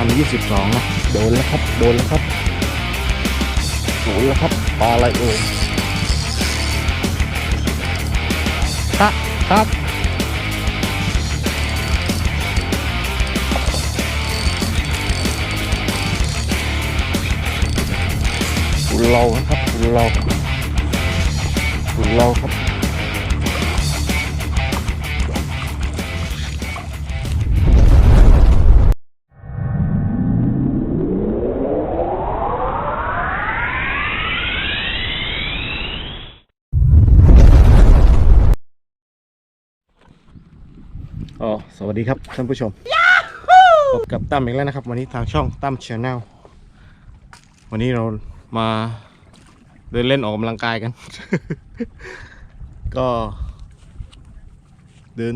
2022นะโดนแล้วครับโดนแล้วครับโดนแล้วครับปลาอะไรเอ่ยครับครับคุณเรานะครับคุณเราคุณเราครับ วัสดีครับท่านผู้ชมพบกับตั้มอีกแล้วนะครับ วันนี้ทางช่องตั้มชาแนลวันนี้เรามาเดินเล่นออกกำลังกายกัน ก็เดิน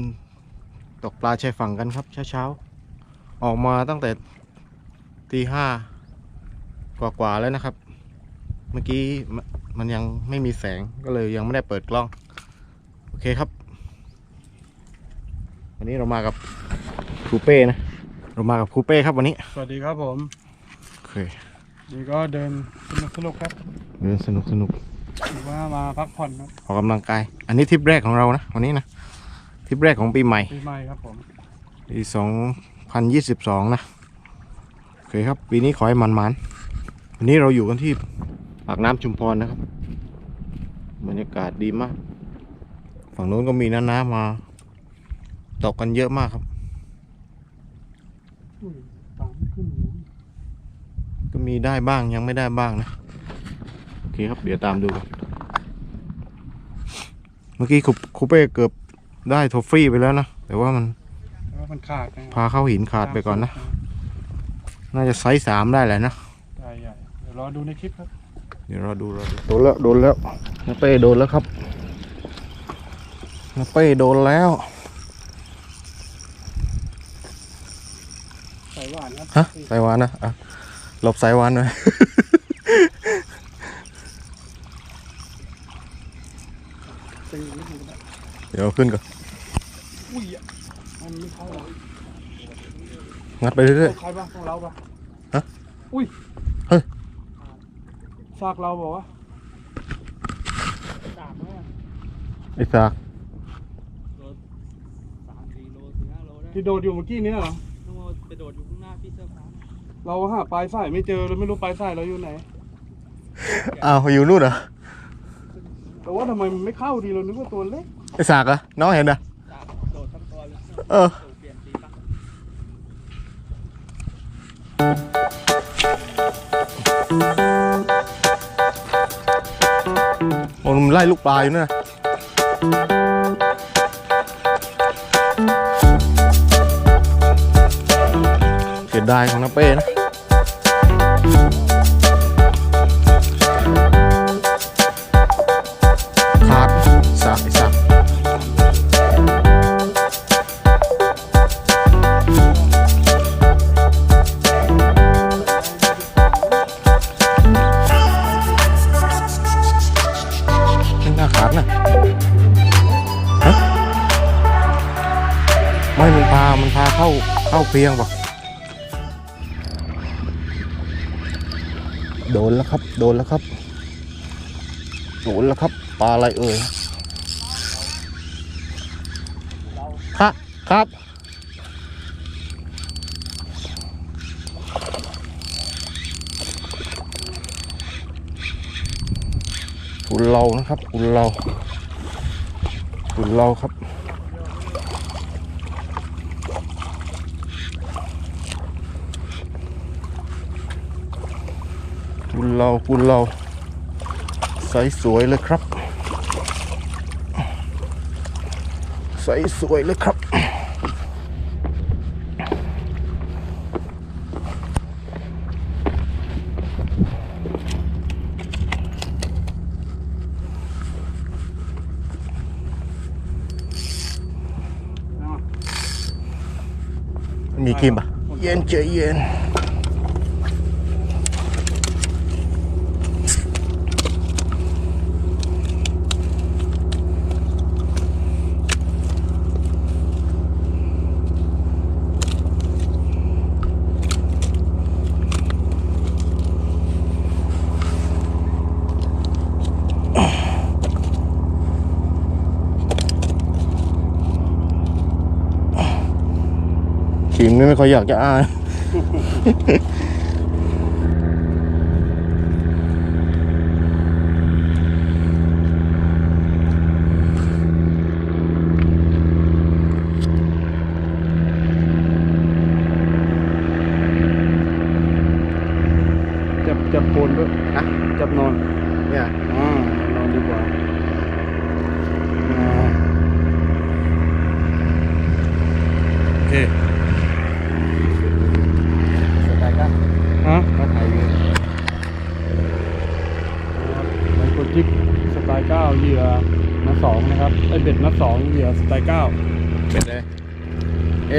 ตกปลาชายฝั่งกันครับเช้าๆ ออกมาตั้งแต่ตีห้ากว่าๆแล้วนะครับ เมื่อกี้มมันยังไม่มีแสงก็เลยยังไม่ได้เปิดกล้อง โอเคครับ วันนี้เรามากับครูเป้นะ เรามากับครูเป้ครับวันนี้ สวัสดีครับผมโอเคนี่ก็เดินสนุกสนุกครับ เดินสนุกสนุกหรือว่ามาพักผ่อนครับออกกำลังกาย อันนี้ทริปแรกของเรานะ วันนี้นะทริปแรกของปีใหม่ปีใหม่ครับผมปีสองพันยี่สิบสองนะโอเคครับ ปีนี้ขอให้มันมันๆวันนี้เราอยู่กันที่ปากน้ำชุมพรนะครับบรรยากาศดีมาก ฝั่งโน้นก็มีน้าน้ำมา ตกกันเยอะมากครับอุ้ยตังขึ้นก็มีได้บ้างยังไม่ได้บ้างนะ โอเคครับ เดี๋ยวตามดูกันเมื่อกี้ครูครูเป้เกือบได้โทฟฟี่ไปแล้วนะ แต่ว่ามันแล้วามันขาดนะพาเข้าหินขาดไปก่อนนะ น่าจะไซส์สามได้แหละนะใหญ่ใหญ่เดี๋ยวรอดูในคลิปครับ เดี๋ยวเราดูเราดูโดนแล้วโดนแล้วน้าเป้โดนแล้วครับน้าเป้โดนแล้ว ใส่หวานครับฮะสายวานนะอะหลบสายวานหน่อยตึงนิดนึงก็ได้เดี๋ยวเอาขึ้นก่อน อุ้ยอะมันไม่เข้าหรอกงัดไปเรื่อย ใครบ้างของเราปะฮะ อุ้ยเฮ้ย ซากเราบอกว่าดาบไหมอะๆไอ้สากสามสี่โลสี่ห้าโลได้ที่โดดอยู่เมื่อกี้เนี้เหรอ ต้องเอาไปโดดอยู่ข้างหน้าพี่เสื้อฟ้าเราหาปลายสายไม่เจอเราไม่รู้ปลายสายเราอยู่ไหน อ้าวอยู่นู่นเหรอแต่ว่าทำไมมันไม่เข้าดีเรานึกว่าตัวเล็กไอ้สากเหรอะน้องเห็นเหรอะจากโดดทั้งตัวเลยเออ สูเปลี่ยนสีตั้งโอ้มันไล่ลูกปลาอยู่นะเสี ยดายของน้าเป้นะขาดสากไอ้สากไม่น่าขาดนะฮะไม่มันพา มันพาเข้าเข้าเพียงปะ โดนแล้วครับ โดนแล้วครับโดนแล้วครับ ปลาอะไรเอ่ยครับครับคุณเรานะครับคุณเราคุณเราครับ คุณเราคุณเราใสสวยเลยครับ ใสสวยเลยครับ มีครีมปะเย็นเจเย็น ทีมนี้ไม่ค่อยอยากจะอ้ายจับจับโคนด้วยฮะจับนอนเนี่ยอ่านอนดีกว่าโอเคสไตล์กัน ฮะ ก็ถ่ายอยู่ ไมโครจิกสไตล์ เหยื่อนัดสองนะครับไอเบ็ดนัดสองเหยื่อสไตล์เก้าเป็นเลย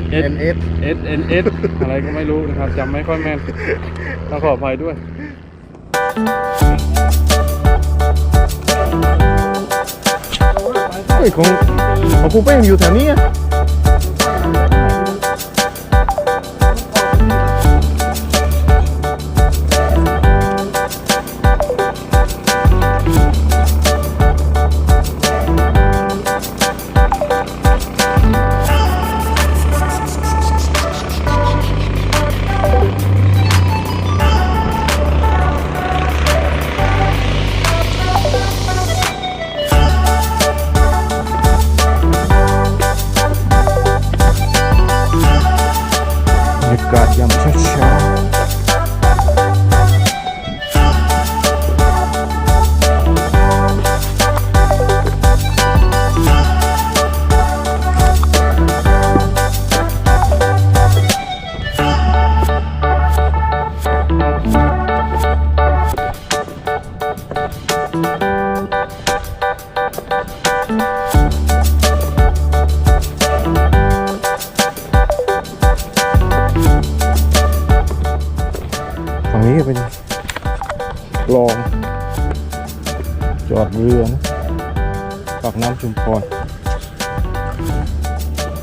S N S S N S อะไรก็ไม่รู้นะครับจำไม่ค่อยแม่นต้องขออภัยด้วยเฮ้ยของของปูเป้งอยู่แถวนี้อะ ย ปากน้ำชุมพร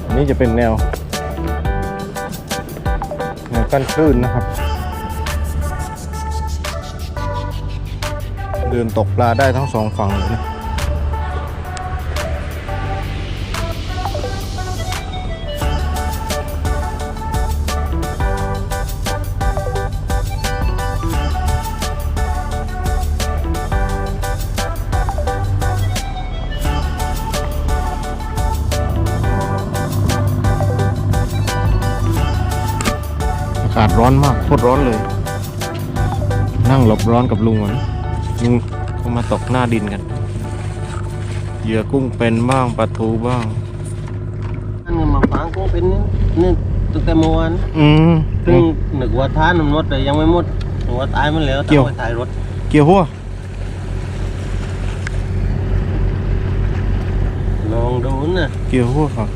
อันนี้จะเป็นแนวแนวกั้นคลื่นนะครับ เดินตกปลาได้ทั้งสองฝั่งเลยนะ ตรร้อนเลย นั่งหลบร้อนกับลุงก่อนลุงเขามาตกหน้าดินกัน เหยื่อกุ้งเป็นบ้างปลาทูบ้างอันนี้มาฟังก็เป็นนี่ตั้งแต่เมื่อวานอืมซึ่งนึกว่าท่านมันหมดแต่ยังไม่หมดนึกว่าตายมันแล้วเกี่ยวต้องไปถ่ายรถ เกี่ยวหัวลองดูนะเกี่ยวหัวครับ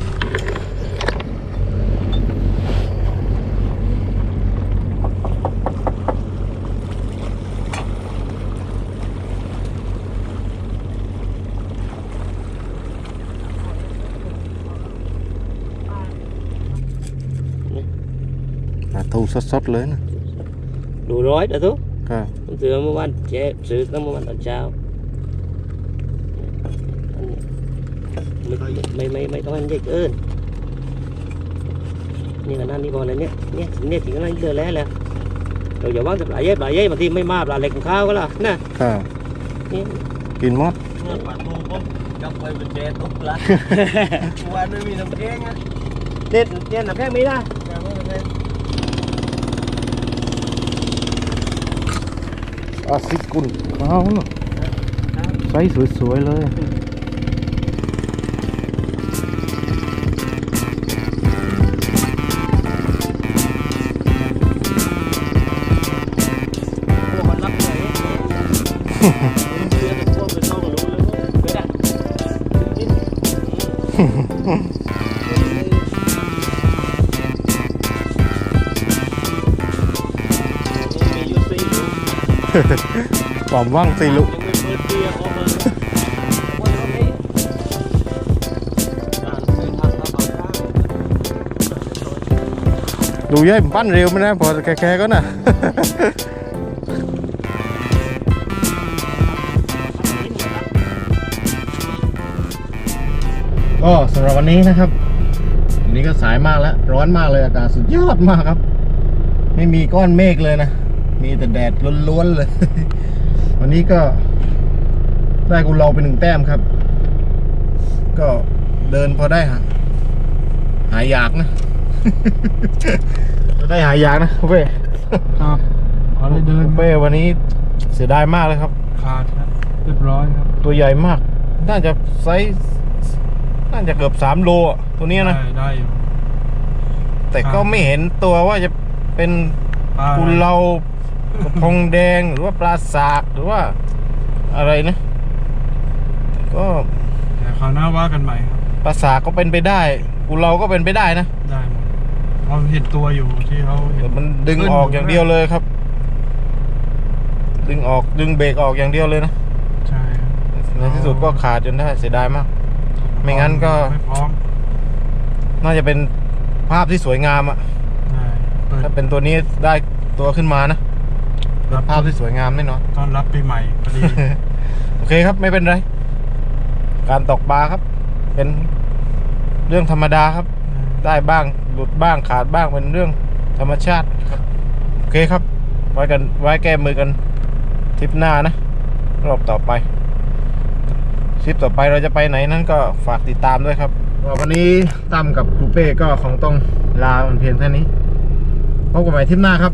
สดๆเลยนะดูร้อยเด้อทุกครับผมซื้อเมื่อวานเจ๊ซื้อตั้งเมื่อวานตอนเช้าไม่ไม่ไม่ไม่ต้องให้มันใหญ่เกินนี่ก็นั่นนี่พอแล้วเนี่ยเนี่ยเนี่ยถึงนั่นเดือแล้วแหละเราอย่าว่างแต่ปลาเย่ปลาเย่บางทีไม่มาปลาเล็กของข้าวก็ล่ะนะครับนี่กินหมดปลาทูผมจับไปเป็นเจ๊ตุ๊กละวันไม่มีน้ำแกงอะเด็ดเด็ดหนักแพงไม่ได้ อาซิกุนข้าวน่ะไซส์สวย ๆ เลยมันรับ ความว่างสิลุดเบียร์ออกมาวันนี้านไปทางกระเป๋าข้างดูเย้ยปั้นเร็วไหม่ได้พอแค่ๆก็น่ะก็สำหรับวันนี้นะครับวันนี้ก็สายมากแล้ว ร้อนมากเลยอากาศสุดยอดมากครับ ไม่มีก้อนเมฆเลยนะ มีแต่แดดล้วนๆเลย วันนี้ก็ได้กุเราไปหนึ่งแต้มครับ ก็เดินพอได้ฮะหายอยากนะ ได้หายอยากนะเป้ครับเอาเลยเดินเป้วันนี้เสียดายมากเลยครับ ขาดครับ เรียบร้อยครับ ตัวใหญ่มาก น่าจะไซส์น่าจะเกือบสามโลอะตัวเนี้ยนะ ได้ได้อยู่แต่ก็ไม่เห็นตัวว่าจะเป็นปลากุเรา กระพงแดงหรือว่าปลาสากหรือว่าอะไรนะ ก็แต่คราวหน้าว่ากันใหม่ครับ ปลาสากก็เป็นไปได้กุเราก็เป็นไปได้นะได้หมดเราเห็นตัวอยู่ที่เขาเห็แต่นมันดึงออกอย่างเดียวเลยครับ ดึงออกดึงเบรกออกอย่างเดียวเลยนะใช่ครับในที่สุดก็ขาดจนได้เสียดายมาก ไม่งั้นก็ ไม่พร้อมน่าจะเป็นภาพที่สวยงามอะได้เปิดถ้าเป็นตัวนี้ได้ตัวขึ้นมานะ รับภาพที่สวยงามแน่นอนตอนรับปีใหม่พอดี โอเคครับไม่เป็นไร การตกปลาครับ เป็นเรื่องธรรมดาครับ ได้บ้างหลุดบ้างขาดบ้างเป็นเรื่องธรรมชาติครับ โอเคครับ ไว้กันไว้แก้มือกันทริปหน้านะรอบต่อไปทริปต่อไปเราจะไปไหนนั้นก็ฝากติดตามด้วยครับวันนี้ตั้มกับครูเป้ก็คงต้องลามันเพียงเท่านี้พบกันใหม่ทริปหน้าครับ